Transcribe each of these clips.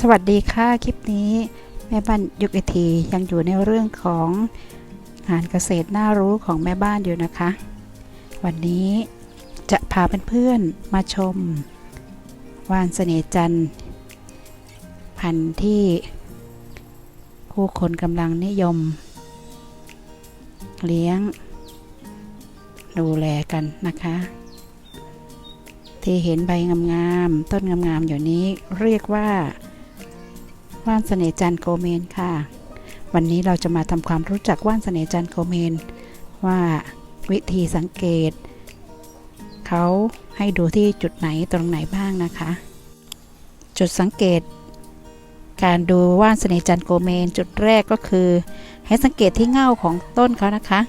สวัสดีค่ะคลิปนี้ แม่บ้านยุคไอทียังอยู่ในเรื่องของงานเกษตรน่ารู้ของแม่บ้านอยู่นะคะ วันนี้จะพาเพื่อนๆมาชม วานเสน่จันทร์พันธุ์ที่ผู้คนกำลังนิยม เลี้ยง ดูแลกันนะคะ ที่เห็นใบงามๆต้นงามๆอยู่นี้เรียกว่า ว่านเสน่จันโกเมนค่ะ วันนี้เราจะมาทำความรู้จักว่านเสน่จันโกเมน ว่าวิธีสังเกต เขาให้ดูที่จุดไหนตรงไหนบ้างนะคะ จุดสังเกต การดูว่านเสน่จันโกเมน จุดแรกก็คือ ให้สังเกตที่เง่าของต้นเขานะคะ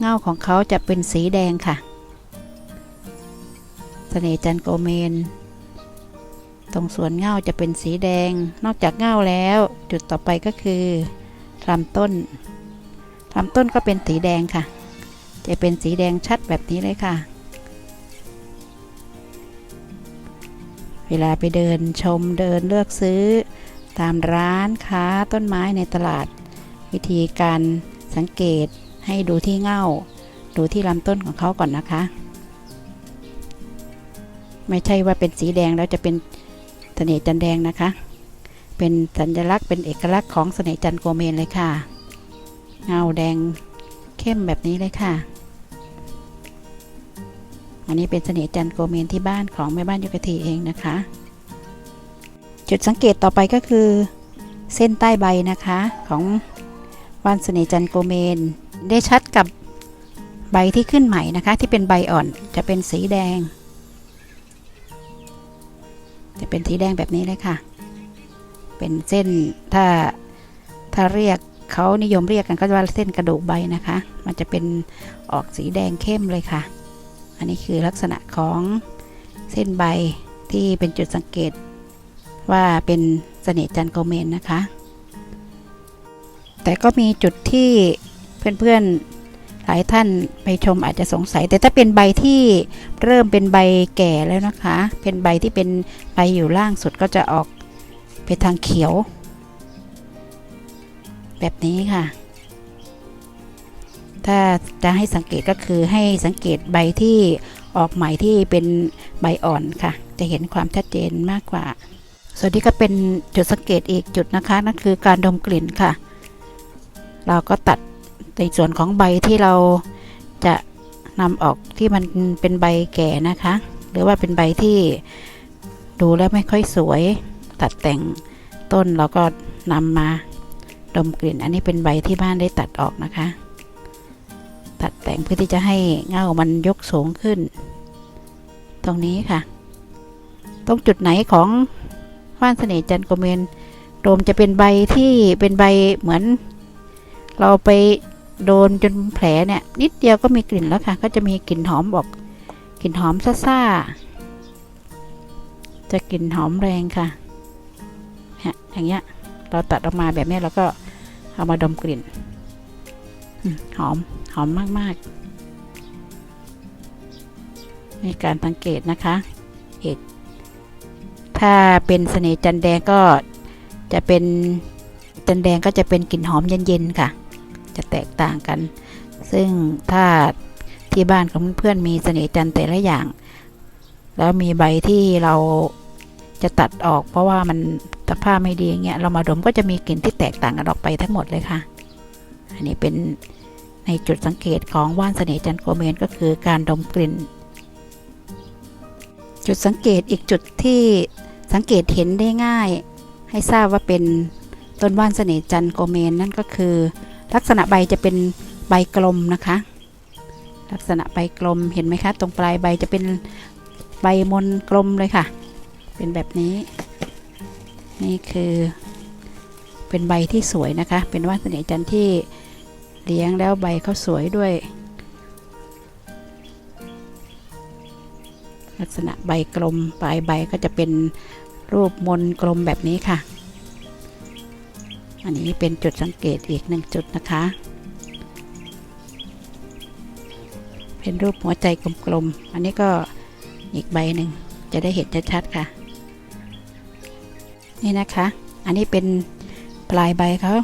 เง่าของเขาจะเป็นสีแดงค่ะเสน่จันโกเมน ตรงส่วนเง่าจะเป็นสีแดง นอกจากเง่าแล้ว จุดต่อไปก็คือลำต้นลำต้นก็เป็นสีแดงค่ะ จะเป็นสีแดงชัดแบบนี้เลยค่ะ เวลาไปเดินชมเดินเลือกซื้อ ตามร้านค้าต้นไม้ในตลาด วิธีการสังเกตให้ดูที่เง่า ดูที่ลำต้นของเขาก่อนนะคะ ไม่ใช่ว่าเป็นสีแดงแล้วจะเป็น เสน่ห์จันแดงนะคะ เป็นสัญลักษณ์เป็นเอกลักษณ์ของเสน่ห์จันโกเมนเลยค่ะ เงาแดงเข้มแบบนี้เลยค่ะ อันนี้เป็นเสน่ห์จันโกเมนที่บ้านของแม่บ้านยุกทีเองนะคะ จุดสังเกตต่อไปก็คือ เส้นใต้ใบนะคะของว่านเสน่ห์จันโกเมน ได้ชัดกับใบที่ขึ้นใหม่นะคะ ที่เป็นใบอ่อนจะเป็นสีแดง จะเป็นสีแดงแบบนี้เลยค่ะ เป็นเส้นถ้าถ้าเรียกเขานิยมเรียกกันก็จะว่าเส้นกระดูกใบนะคะ มันจะเป็นออกสีแดงเข้มเลยค่ะ อันนี้คือลักษณะของเส้นใบที่เป็นจุดสังเกตว่าเป็นเสน่ห์จันโกเมนนะคะ แต่ก็มีจุดที่เพื่อนๆ หลายท่านไปชมอาจจะสงสัย แต่ถ้าเป็นใบที่เริ่มเป็นใบแก่แล้วนะคะ เป็นใบที่เป็นใบอยู่ล่างสุดก็จะออกไปทางเขียว แบบนี้ค่ะ ถ้าจะให้สังเกตก็คือให้สังเกตใบที่ออกใหม่ที่เป็นใบอ่อนค่ะ จะเห็นความชัดเจนมากกว่า ส่วนนี้ก็เป็นจุดสังเกตอีกจุดนะคะนั่นคือการดมกลิ่นค่ะ เราก็ตัด ในส่วนของใบที่เราจะนำออกที่มันเป็นใบแก่นะคะ หรือว่าเป็นใบที่ดูแล้วไม่ค่อยสวย ตัดแต่งต้นเราก็นำมาดมกลิ่น อันนี้เป็นใบที่บ้านได้ตัดออกนะคะ ตัดแต่งเพื่อที่จะให้เงามันยกสูงขึ้น ตรงนี้ค่ะ ตรงจุดไหนของว่านเสน่ห์จันโกเมนโดมจะเป็นใบที่เป็นใบเหมือน เราไปโดนจนแผลเนี่ย นิดเดียวก็มีกลิ่นแล้วค่ะ ก็จะมีกลิ่นหอมบอกกลิ่นหอมซ่าๆจะกลิ่นหอมแรงค่ะฮะอย่างเงี้ย เราตัดออกมาแบบนี้เราก็เอามาดมกลิ่นอืมหอมหอมมากๆในการสังเกตนะคะเอกถ้าเป็นเสน่ห์จันแดงก็จะเป็นจันแดงก็จะเป็นกลิ่นหอมเย็นๆค่ะ จะแตกต่างกัน ซึ่งถ้าที่บ้านของเพื่อนๆมีเสน่ห์จันทร์แต่ละอย่าง แล้วมีใบที่เราจะตัดออก เพราะว่ามันสภาพไม่ดีเงี้ยเรามาดมก็จะมีกลิ่นที่แตกต่างกันออกไปทั้งหมดเลยค่ะ อันนี้เป็นในจุดสังเกตของว่านเสน่ห์จันทร์โกเมนก็คือการดมกลิ่น จุดสังเกตอีกจุดที่สังเกตเห็นได้ง่าย ให้ทราบว่าเป็นต้นว่านเสน่ห์จันทร์โกเมนนั่นก็คือ ลักษณะใบจะเป็นใบกลมนะคะ ลักษณะใบกลมเห็นไหมคะ ตรงปลายใบจะเป็นใบมนกลมเลยค่ะ เป็นแบบนี้ นี่คือเป็นใบที่สวยนะคะ เป็นวาสน่ห์จันทร์ที่เลี้ยงแล้วใบเขาสวยด้วย ลักษณะใบกลมปลายใบก็จะเป็นรูปมนกลมแบบนี้ค่ะ อันนี้เป็นจุดสังเกตอีกหนึ่งจุดนะคะ เป็นรูปหัวใจกลมๆ อันนี้ก็อีกใบหนึ่งจะได้เห็นชัดๆค่ะ นี่นะคะ อันนี้เป็นปลายใบเขา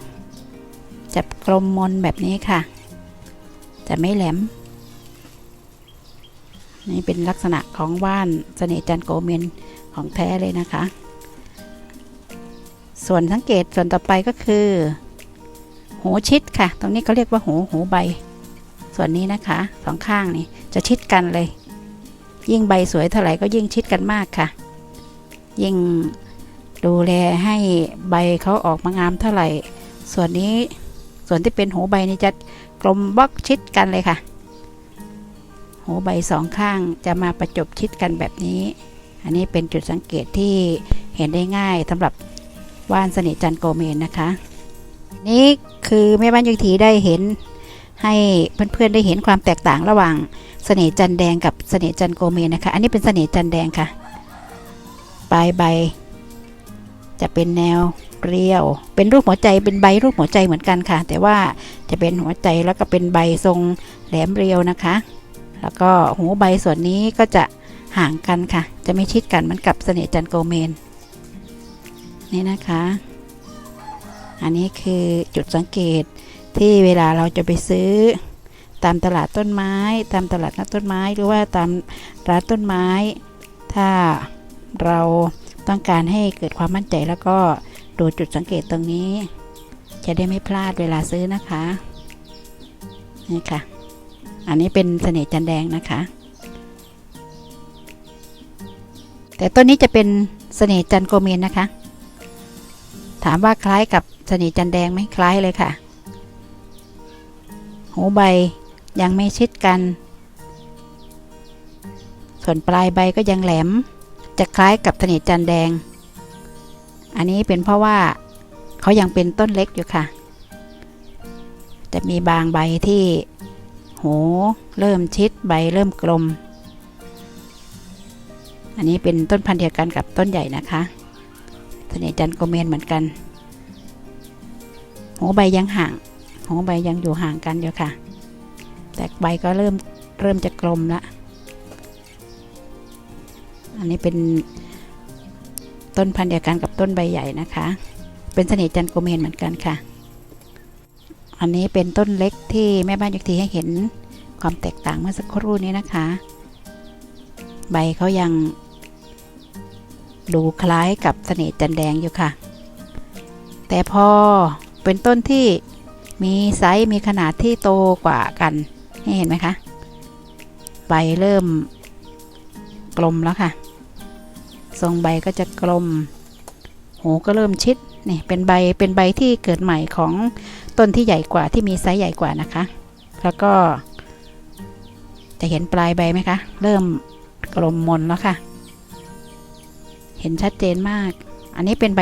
จะกลมมนแบบนี้ค่ะ จะไม่แหลม นี่เป็นลักษณะของว่านเสน่จันโกเมนของแท้เลยนะคะ ส่วนสังเกตส่วนต่อไปก็คือ หูชิดค่ะ ตรงนี้เขาเรียกว่าหูหูใบ ส่วนนี้นะคะสองข้างนี่จะชิดกันเลย ยิ่งใบสวยเท่าไหร่ก็ยิ่งชิดกันมากค่ะ ยิ่งดูแลให้ใบเขาออกมางามเท่าไหร่ ส่วนนี้ส่วนที่เป็นหูใบนี่จะกลมบล็อกชิดกันเลยค่ะ หูใบสองข้างจะมาประจบชิดกันแบบนี้ อันนี้เป็นจุดสังเกตที่เห็นได้ง่ายสำหรับ ว่านเสน่ห์จันโกเมนนะคะ นี่คือแม่บ้านยุทธีได้เห็นให้เพื่อนๆได้เห็นความแตกต่างระหว่างเสน่ห์จันแดงกับเสน่ห์จันโกเมนนะคะ อันนี้เป็นเสน่ห์จันแดงค่ะปลายใบ จะเป็นแนวเรียว เป็นรูปหัวใจเป็นใบรูปหัวใจเหมือนกันค่ะ แต่ว่าจะเป็นหัวใจแล้วก็เป็นใบทรงแหลมเรียวนะคะ แล้วก็หูใบส่วนนี้ก็จะห่างกันค่ะ จะไม่ชิดกันเหมือนกับเสน่ห์จันโกเมน นี่นะคะ อันนี้คือจุดสังเกตที่เวลาเราจะไปซื้อ ตามตลาดต้นไม้ ตามตลาดนัดต้นไม้หรือว่าตามร้านต้นไม้ ถ้าเราต้องการให้เกิดความมั่นใจแล้วก็ดูจุดสังเกตตรงนี้ จะได้ไม่พลาดเวลาซื้อนะคะนี่ค่ะ อันนี้เป็นเสน่ห์จันแดงนะคะ แต่ต้นนี้จะเป็นเสน่ห์จันโกเมนนะคะ ถามว่าคล้ายกับเสน่ห์จันแดงไหมคล้ายเลยค่ะ หูใบยังไม่ชิดกัน ส่วนปลายใบก็ยังแหลม จะคล้ายกับเสน่ห์จันแดง อันนี้เป็นเพราะว่าเขายังเป็นต้นเล็กอยู่ค่ะ จะมีบางใบที่หูเริ่มชิดใบเริ่มกลม อันนี้เป็นต้นพันธุ์เดียวกันกับต้นใหญ่นะคะ เสน่ห์จันทร์โกเมนเหมือนกันหูใบยังห่างหูใบยังอยู่ห่างกันอยู่ค่ะ แต่ใบก็เริ่มเริ่มจะกลมละอันนี้เป็นต้นพันธุ์เดียวกันกับต้นใบใหญ่นะคะ เป็นเสน่ห์จันโกเมนเหมือนกันค่ะ อันนี้เป็นต้นเล็กที่แม่บ้านยกทีให้เห็นความแตกต่างเมื่อสักครู่นี้นะคะ ใบเขายัง ดูคล้ายกับเสน่ห์จันแดงอยู่ค่ะ แต่พอเป็นต้นที่มีไซส์มีขนาดที่โตกว่ากันนี่เห็นไหมคะ ใบเริ่มกลมแล้วค่ะ ทรงใบก็จะกลม หูก็เริ่มชิด นี่เป็นใบ เป็นใบที่เกิดใหม่ของต้นที่ใหญ่กว่าที่มีไซส์ใหญ่กว่านะคะ แล้วก็จะเห็นปลายใบไหมคะ เริ่มกลมมนแล้วค่ะ เห็นชัดเจนมาก อันนี้เป็นใบ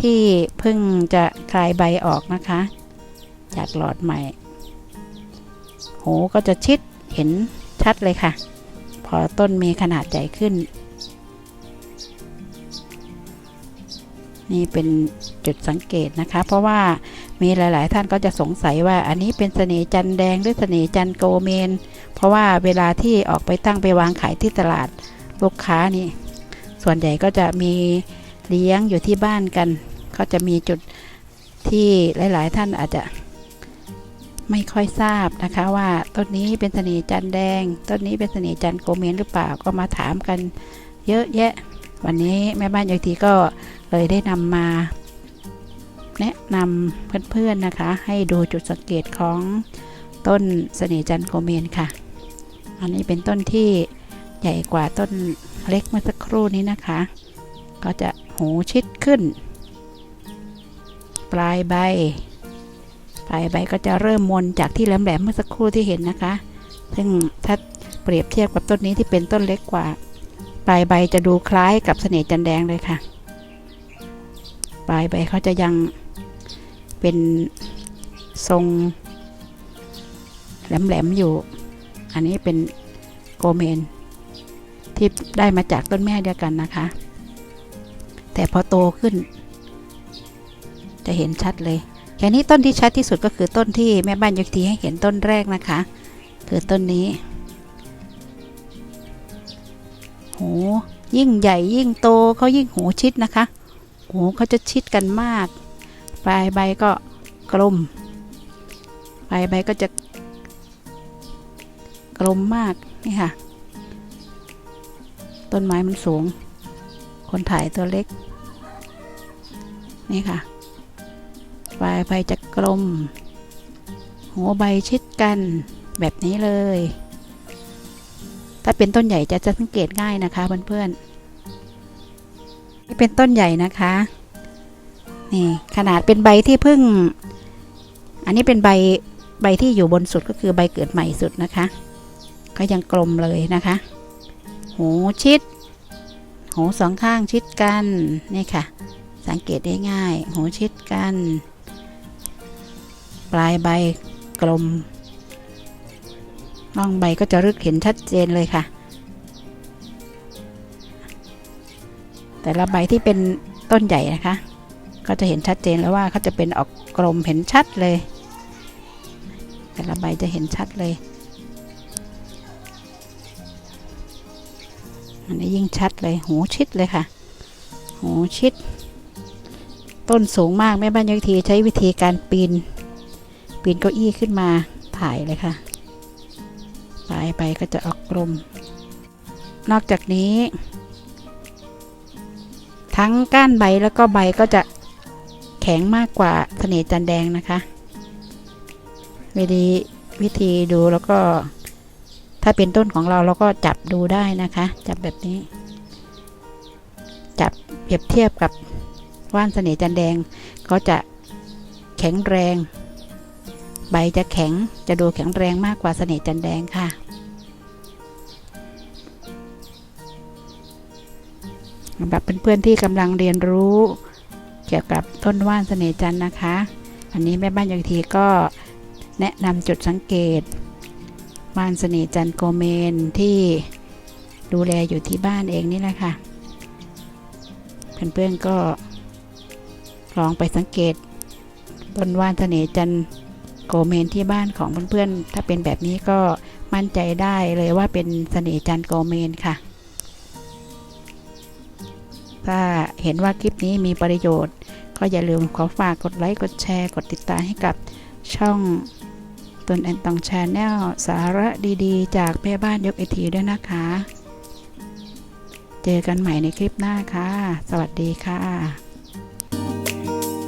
ที่เพิ่งจะคลายใบออกนะคะ จากหลอดใหม่ โหก็จะชิดเห็นชัดเลยค่ะ พอต้นมีขนาดใหญ่ขึ้น นี่เป็นจุดสังเกตนะคะ เพราะว่ามีหลาย ๆ ท่านก็จะสงสัยว่าอันนี้เป็นเสน่ห์จันแดงหรือเสน่ห์จันโกเมน เพราะว่าเวลาที่ออกไปตั้งไปวางขายที่ตลาดลูกค้านี่ ส่วนใหญ่ก็จะมีเลี้ยงอยู่ที่บ้านกัน ก็จะมีจุดที่หลาย ๆ ท่านอาจจะไม่ค่อยทราบนะคะว่าต้นนี้เป็นเสน่ห์จันแดง ต้นนี้เป็นเสน่ห์จันโกเมนหรือเปล่าก็มาถามกันเยอะแยะ วันนี้แม่บ้านยายทีก็เลยได้นำมา แนะนำเพื่อน ๆ นะคะ ให้ดูจุดสังเกตของต้นเสน่ห์จันโกเมนค่ะ อันนี้เป็นต้นที่ ใหญ่กว่าต้นเล็กเมื่อสักครู่นี้นะคะ ก็จะหูชิดขึ้น ปลายใบ ปลายใบก็จะเริ่มมนจากที่แหลมๆเมื่อสักครู่ที่เห็นนะคะ ซึ่งถ้าเปรียบเทียบกับต้นนี้ที่เป็นต้นเล็กกว่า ปลายใบจะดูคล้ายกับเสน่ห์จันแดงเลยค่ะ ปลายใบเขาจะยังเป็นทรงแหลมๆอยู่ อันนี้เป็นโกเมน ที่ได้มาจากต้นแม่เดียวกันนะคะ แต่พอโตขึ้น จะเห็นชัดเลยแค่นี้ต้นที่ชัดที่สุดก็คือต้นที่แม่บ้านยกทีให้เห็นต้นแรกนะคะ คือต้นนี้โหยิ่งใหญ่ยิ่งโตเขายิ่งหูชิดนะคะหูเขาจะชิดกันมาก ปลายใบก็กลม ปลายใบก็จะกลมมากนี่ค่ะ ต้นไม้มันสูง คนถ่ายตัวเล็ก นี่ค่ะปลายใบจะกลม หัวใบชิดกันแบบนี้เลย ถ้าเป็นต้นใหญ่จะจะสังเกตง่ายนะคะเพื่อนๆนี่เป็นต้นใหญ่นะคะ นี่ขนาดเป็นใบที่เพิ่ง อันนี้เป็นใบใบที่อยู่บนสุดก็คือใบเกิดใหม่สุดนะคะ ก็ยังกลมเลยนะคะ หูชิด หูสองข้างชิดกัน นี่ค่ะ สังเกตได้ง่าย หูชิดกัน ปลายใบกลมร่องใบก็จะรึกเห็นชัดเจนเลยค่ะ แต่ละใบที่เป็นต้นใหญ่นะคะ ก็จะเห็นชัดเจนแล้วว่าเขาจะเป็นออกกลมเห็นชัดเลย แต่ละใบจะเห็นชัดเลย อันนี้ยิ่งชัดเลย หูชิดเลยค่ะ หูชิด ต้นสูงมากแม่บ้านยักทีใช้วิธีการปีน ปีนเก้าอี้ขึ้นมาถ่ายเลยค่ะปลายใบก็จะออกกลม นอกจากนี้ ทั้งก้านใบแล้วก็ใบก็จะแข็งมากกว่าเสน่ห์จันแดงนะคะ วิธีวิธีดูแล้วก็ ถ้าเป็นต้นของเราเราก็จับดูได้นะคะ จับแบบนี้ จับเปรียบเทียบกับว่านเสน่ห์จันแดงเขาจะแข็งแรง ใบจะแข็งจะดูแข็งแรงมากกว่าเสน่ห์จันแดงค่ะ สำหรับเพื่อนๆที่กำลังเรียนรู้เกี่ยวกับต้นว่านเสน่ห์จันนะคะอันนี้แม่บ้านยางทีก็แนะนำจุดสังเกต ว่านเสน่ห์จันโกเมนที่ดูแลอยู่ที่บ้านเองนี่แหละค่ะเพื่อนๆก็ลองไปสังเกตต้นว่านเสน่ห์จันโกเมนที่บ้านของเพื่อนๆ ถ้าเป็นแบบนี้ก็มั่นใจได้เลยว่าเป็นเสน่ห์จันโกเมนค่ะ ถ้าเห็นว่าคลิปนี้มีประโยชน์ ก็อย่าลืมขอฝากกดไลค์ กดแชร์ กดติดตามให้กับช่อง ตนแอนตองชาแนลสาระดีๆ จากแม่บ้านยกไอทีด้วยนะคะ เจอกันใหม่ในคลิปหน้าค่ะ สวัสดีค่ะ